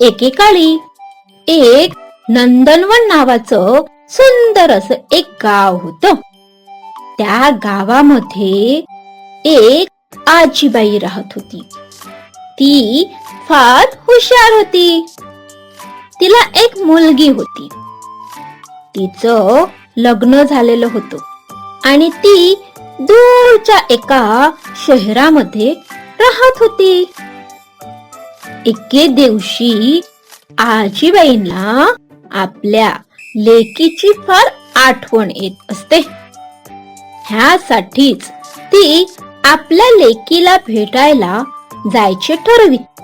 एकेकाळी एक नंदनवन नावाचं सुंदर असं एक गाव होत. त्या गावामध्ये एक आजीबाई राहत होती. ती फार हुशार होती. तिला एक मुलगी होती. तिचं लग्न झालेलं होतं आणि ती दूरच्या एका शहरामध्ये राहत होती. एके दिवशी आजीबाईंना आपल्या लेकीची फार आठवण येत असते. ह्यासाठीच ती आपल्या लेकीला भेटायला जायचे ठरवित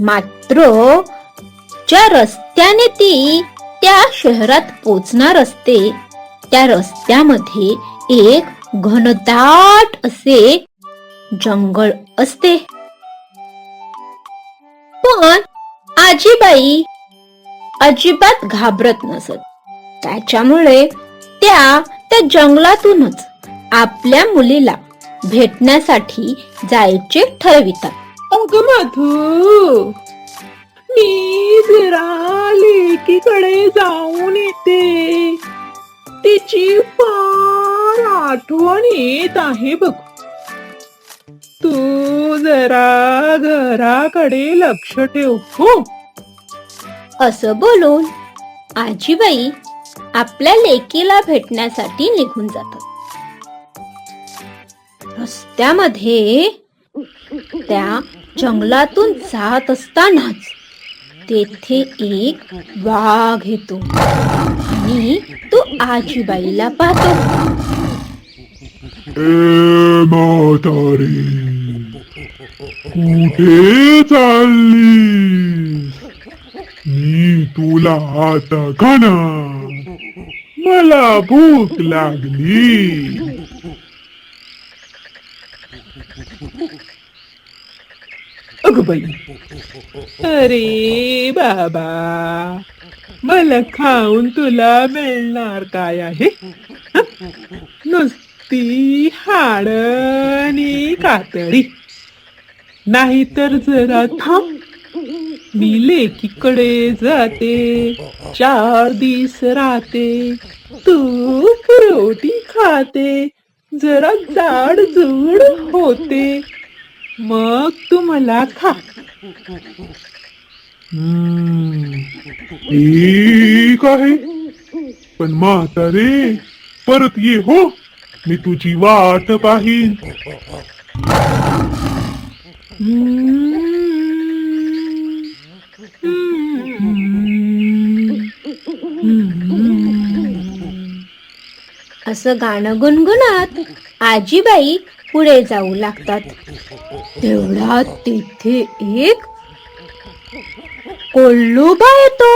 मात्र ज्या रस्त्याने ती त्या शहरात पोचणार असते त्या रस्त्यामध्ये एक घनदाट असे जंगल असते. पण आजीबाई अजिबात घाबरत नसत. त्याच्यामुळे त्या त्या जंगलातूनच आपल्या मुलीला भेटण्यासाठी जायचे ठरवितात. अग मधू मी जरा लेकीकडे जाऊन येते. तिची फार आठवण येत आहे बघ. तू जरा घराकडे लक्ष ठेव हो. असं बोलून आजीबाई आपल्या लेकीला भेटण्यासाठी निघून जातात. रस्त्यामध्ये त्या जंगलातून जात असतानाच तेथे एक वाघ येतो आणि तो आजीबाईला पाहतो. ए म्हातारी. कुठे चालली मी तुला आता खाना मला भूक लागली. अग बाई. अरे बाबा. मला खाऊन तुला मिळणार काय आहे? नुसती हाड आणि कातडी. नाहीतर जरा थांब. मी लेकीकडे जाते. चार दिस राहते. तू रोटी खाते. जरा जाड जुड होते. मग तू मला खा. ठीक आहे. पण म्हातारे परत ये हो. मी तुझी वाट पाहीन. असं गाणं गुणगुणत आजीबाई पुढे जाऊ लागतात. तेवढा तिथे एक कोल्लूबा येतो.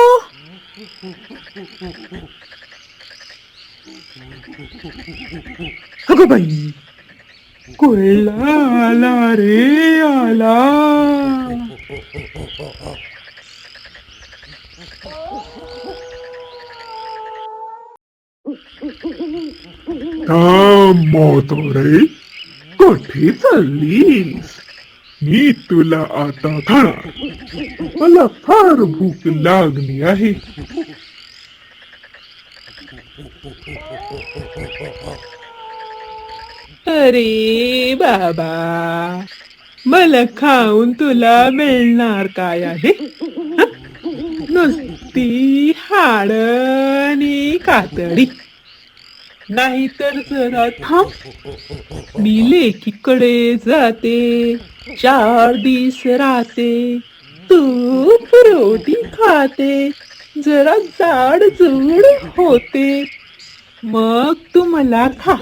अगं बाई कोल्हा आला रे आला. थांब म्हातारे कुठे चाललीस? मी तुला आता खाणार मला फार भूक लागली आहे. अरे बाबा मला खाऊन तुला मिळणार काय आहे? नुसती हाड आणि कातडी. नाहीतर जरा थांब. मी लेकीकडे जाते चार दिस राहते. तू रोटी खाते जरा जाड जुड होते. मग तू मला खा.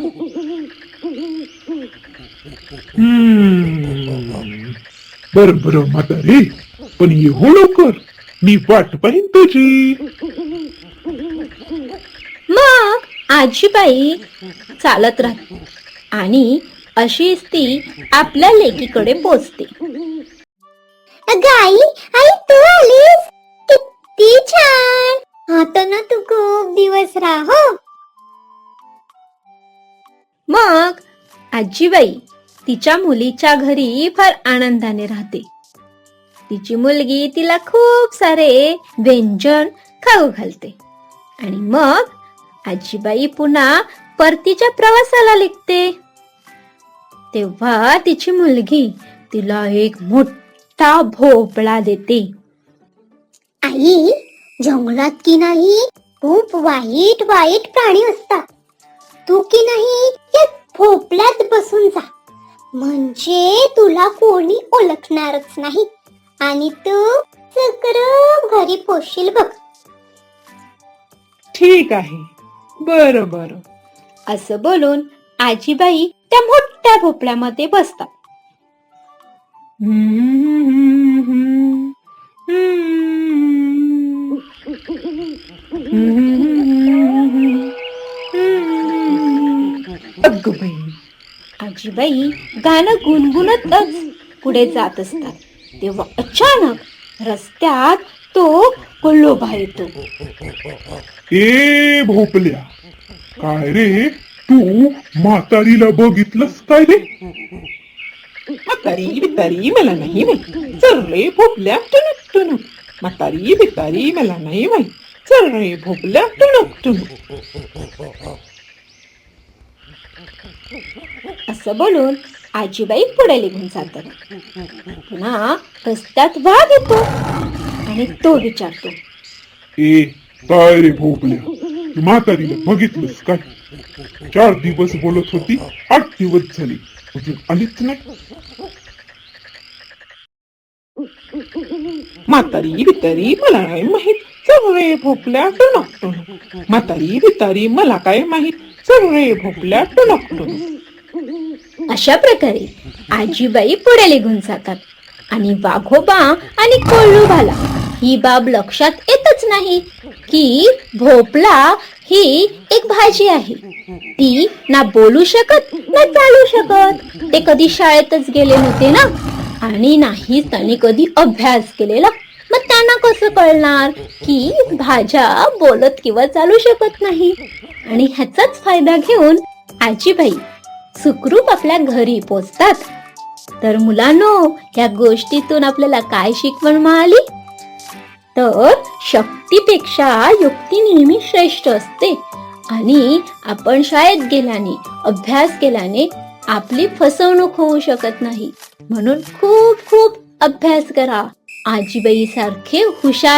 बर बर म्हातारे. पण ये हो लवकर. मी वाट पाहिन तुझी मग आजीबाई चालत राहते आणि अशीच ती आपल्या लेकीकडे पोचते. गाई आई तू आलीस? किती छान. आता ना तू खूप दिवस राहो मग आजीबाई तिच्या मुलीच्या घरी फार आनंदाने राहते. तिची मुलगी तिला खूप सारे व्यंजन खाऊ घालते. आणि मग आजीबाई पुन्हा परतीच्या प्रवासाला निघते. तेव्हा तिची मुलगी तिला एक मोठा भोपळा देते. आई जंगलात की नाही खूप वाईट वाईट प्राणी असतात. तू की नाही भोपळ्यात बसून जा. म्हणजे तुला कोणी ओळखणारच नाही. आणि तू सगळं घरी पोशील बघ. ठीक आहे. बर बर. असं बोलून आजीबाई त्या मोठ्या भोपळ्यामध्ये बसतात. अग आजीबाई गाणं गुणगुणतच पुढे जात असतात. तेव्हा अचानक रस्त्यात तो कोल्होबा येतो. ए भोपल्या काय रे? तू म्हातारीला बघितलंस काय रे? म्हातारी बितारी मला नाही माहीत. चल रे भोपल्या टुनुक टुनुक म्हातारी बितारी मला नाही माहीत. चल रे भोपल्या टुनुक टुनुक असं बोलून आजीबाई पुढे निघून जातात. पुन्हा रस्त्यात वाघ येतो आणि तो विचारतो. ए काय रे भोपल्या? तू म्हातारीला बघितलंस काय? चार दिवस बोलत होती आठ दिवस झाले. अजून आलीच नाही. म्हातारी बितारी मला नाही माहीत. रे भोपल्या टुनुक म्हातारी बितारी मला काय माहीत? रे भोपल्या टुनुक अशा प्रकारे आजीबाई पुढे निघून जातात. आणि वाघोबा आणि कोल्हुबाला ही बाब लक्षात येतच नाही की भोपळा ही एक भाजी आहे. ती ना बोलू शकत ना चालू शकत. ते कधी शाळेतच गेले नव्हते ना? आणि नाही त्यांनी कधी अभ्यास केलेला. मग त्यांना कसं कळणार की भाज्या बोलत किंवा चालू शकत नाही? आणि ह्याचाच फायदा घेऊन आजीबाई सुखरूप आपल्या घरी पोचतात. तर मुलांनो या गोष्टीतून आपल्याला काय शिकवण मिळाली? तर शक्तीपेक्षा युक्ती नेहमी श्रेष्ठ असते. आणि आपण शाळेत गेल्याने अभ्यास केल्याने आपली फसवणूक होऊ शकत नाही. म्हणून खूप खूप अभ्यास करा. आजीबाई सारखे हुशार